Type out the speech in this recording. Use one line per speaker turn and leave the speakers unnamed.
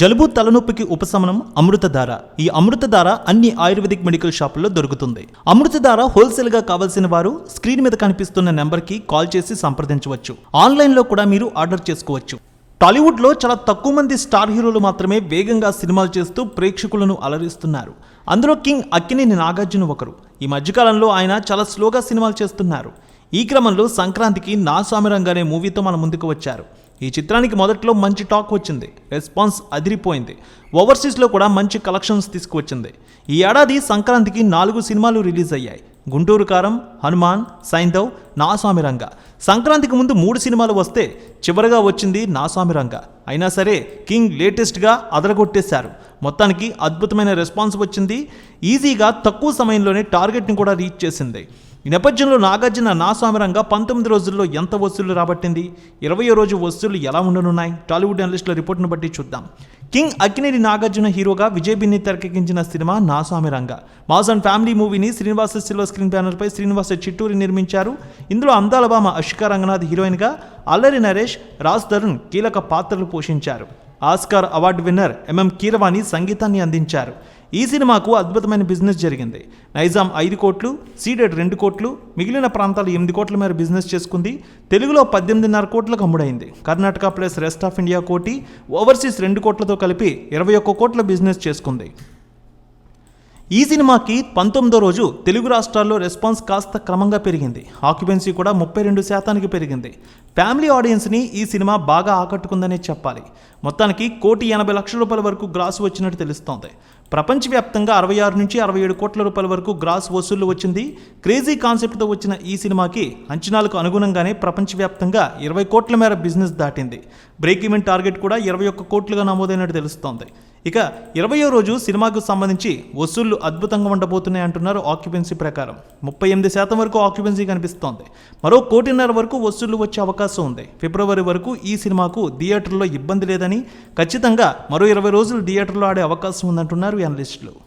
జలుబు తలనొప్పికి ఉపశమనం అమృతధార. ఈ అమృతధార అన్ని ఆయుర్వేదిక్ మెడికల్ షాపుల్లో దొరుకుతుంది. అమృతధార హోల్సేల్గా కావాల్సిన వారు స్క్రీన్ మీద కనిపిస్తున్న నెంబర్కి కాల్ చేసి సంప్రదించవచ్చు. ఆన్లైన్లో కూడా మీరు ఆర్డర్ చేసుకోవచ్చు. టాలీవుడ్లో చాలా తక్కువ మంది స్టార్ హీరోలు మాత్రమే వేగంగా సినిమాలు చేస్తూ ప్రేక్షకులను అలరిస్తున్నారు. అందులో కింగ్ అక్కినేని నాగార్జున ఒకరు. ఈ మధ్యకాలంలో ఆయన చాలా స్లోగా సినిమాలు చేస్తున్నారు. ఈ క్రమంలో సంక్రాంతికి నా సామిరంగా అనే మూవీతో మన ముందుకు వచ్చారు. ఈ చిత్రానికి మొదట్లో మంచి టాక్ వచ్చింది రెస్పాన్స్ అదిరిపోయింది ఓవర్సీస్లో కూడా మంచి కలెక్షన్స్ తీసుకువచ్చింది. ఈ ఏడాది సంక్రాంతికి నాలుగు సినిమాలు రిలీజ్ అయ్యాయి. గుంటూరు కారం హనుమాన్ సైంధవ్ నా రంగ. సంక్రాంతికి ముందు మూడు సినిమాలు వస్తే చివరగా వచ్చింది నా రంగ. అయినా సరే కింగ్ లేటెస్ట్గా అదరగొట్టేశారు. మొత్తానికి అద్భుతమైన రెస్పాన్స్ వచ్చింది. ఈజీగా తక్కువ సమయంలోనే టార్గెట్ని కూడా రీచ్ చేసింది. ఈ నేపథ్యంలో నాగార్జున నా సామిరంగా పంతొమ్మిది రోజుల్లో ఎంత వసూళ్ళు రాబట్టింది? ఇరవయో రోజు వసూళ్ళు ఎలా ఉండనున్నాయి? టాలీవుడ్ అనలిస్టుల రిపోర్ట్ను బట్టి చూద్దాం. కింగ్ అక్కినేని నాగార్జున హీరోగా విజయ్ బిన్ని తెరకెక్కించిన సినిమా నా సామిరంగ. మాస్ అండ్ ఫ్యామిలీ మూవీని శ్రీనివాస సిల్వర్ స్క్రీన్ బ్యానర్పై శ్రీనివాస చిట్టూరి నిర్మించారు. ఇందులో అందాల భామ అషికా రంగనాథ్ హీరోయిన్గా అల్లరి నరేష్ రాజ్ తరుణ్ కీలక పాత్రలు పోషించారు. Oscar award winner M M Keeravani సంగీతాన్ని అందించారు. ఈ సినిమాకు అద్భుతమైన బిజినెస్ జరిగింది. నైజాం ఐదు కోట్లు సీడెడ్ రెండు కోట్లు మిగిలిన ప్రాంతాలు ఎనిమిది కోట్ల మేర బిజినెస్ చేసుకుంది. తెలుగులో పద్దెనిమిదిన్నర కోట్లకు అమ్ముడైంది. Karnataka plus rest of India కోటి ఓవర్సీస్ రెండు కోట్లతో కలిపి ఇరవై ఒక్క కోట్ల బిజినెస్ చేసుకుంది. ఈ సినిమాకి పంతొమ్మిదో రోజు తెలుగు రాష్ట్రాల్లో రెస్పాన్స్ కాస్త క్రమంగా పెరిగింది. ఆక్యుపెన్సీ కూడా ముప్పై రెండు శాతానికి పెరిగింది. ఫ్యామిలీ ఆడియన్స్ని ఈ సినిమా బాగా ఆకట్టుకుందనే చెప్పాలి. మొత్తానికి కోటి ఎనభై లక్షల రూపాయల వరకు గ్రాస్ వచ్చినట్టు తెలుస్తోంది. ప్రపంచవ్యాప్తంగా అరవై ఆరు నుంచి అరవై ఏడు కోట్ల రూపాయల వరకు గ్రాస్ వసూళ్ళు వచ్చింది. క్రేజీ కాన్సెప్ట్తో వచ్చిన ఈ సినిమాకి అంచనాలకు అనుగుణంగానే ప్రపంచవ్యాప్తంగా ఇరవై కోట్ల మేర బిజినెస్ దాటింది. బ్రేక్ ఈవెన్ టార్గెట్ కూడా ఇరవై ఒక్క కోట్లుగా నమోదైనట్టు తెలుస్తోంది. ఇక ఇరవయో రోజు సినిమాకు సంబంధించి వసూళ్ళు అద్భుతంగా ఉండబోతున్నాయి అంటున్నారు ఆక్యుపెన్సీ ప్రకారం. ముప్పై ఎనిమిది శాతం వరకు ఆక్యుపెన్సీ కనిపిస్తోంది. మరో కోటిన్నర వరకు వసూళ్ళు వచ్చే అవకాశం ఉంది. ఫిబ్రవరి వరకు ఈ సినిమాకు థియేటర్లో ఇబ్బంది లేదని ఖచ్చితంగా మరో ఇరవై రోజులు థియేటర్లో ఆడే అవకాశం ఉందంటున్నారు అనలిస్టులు